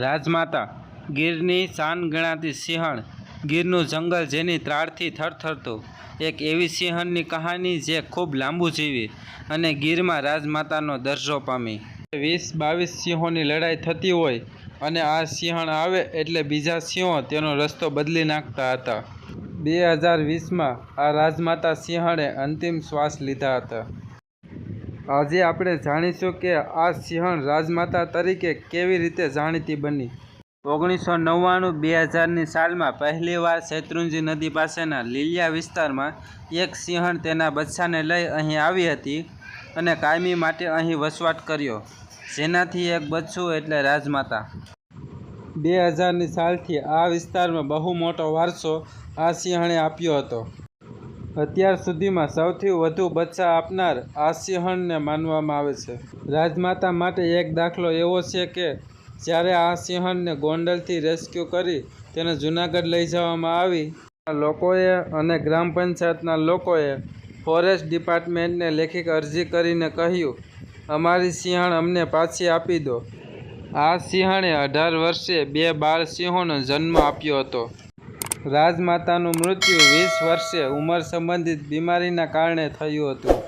રાજમાતા ગીરની શાન ગણાતી સિંહણ ગીરનું જંગલ જેની ત્રાળથી થરથરતું. એક એવી સિંહણની કહાની જે ખૂબ લાંબુ જીવી અને ગીરમાં રાજમાતાનો દરજ્જો પામી. વીસ બાવીસ સિંહોની લડાઈ થતી હોય અને આ સિંહણ આવે એટલે બીજા સિંહો તેનો રસ્તો બદલી નાખતા હતા. બે હજાર વીસમાં આ રાજમાતા સિંહણે અંતિમ શ્વાસ લીધા હતા. આજે આપણે જાણીશું કે આ સિંહણ રાજમાતા તરીકે કેવી રીતે જાણીતી બની? ઓગણીસો નવ્વાણું બે હજારની સાલમાં પહેલીવાર શેત્રુંજી નદી પાસેના લીલિયા વિસ્તારમાં એક સિંહણ તેના બચ્ચાને લઈ અહીં આવી હતી અને કાયમી માટે અહીં વસવાટ કર્યો. જેનાથી એક બચ્ચું એટલે રાજમાતા. બે હજારની સાલથી આ વિસ્તારમાં બહુ મોટો વારસો આ સિંહણે આપ્યો હતો. અત્યાર સુધીમાં સૌથી વધુ બચ્ચા આપનાર આ માનવામાં આવે છે. રાજમાતા માટે એક દાખલો એવો છે કે, જ્યારે આ સિંહણને ગોંડલથી રેસ્ક્યુ કરી તેને જૂનાગઢ લઈ જવામાં આવી લોકોએ અને ગ્રામ પંચાયતના લોકોએ ફોરેસ્ટ ડિપાર્ટમેન્ટને લેખિત અરજી કરીને કહ્યું, અમારી સિંહણ અમને પાછી આપી દો. આ સિંહણે અઢાર વર્ષે બે બાળ સિંહોનો જન્મ આપ્યો હતો. રાજમાતાનું મૃત્યુ વીસ વર્ષે ઉંમર સંબંધિત બીમારીના કારણે થયું હતું.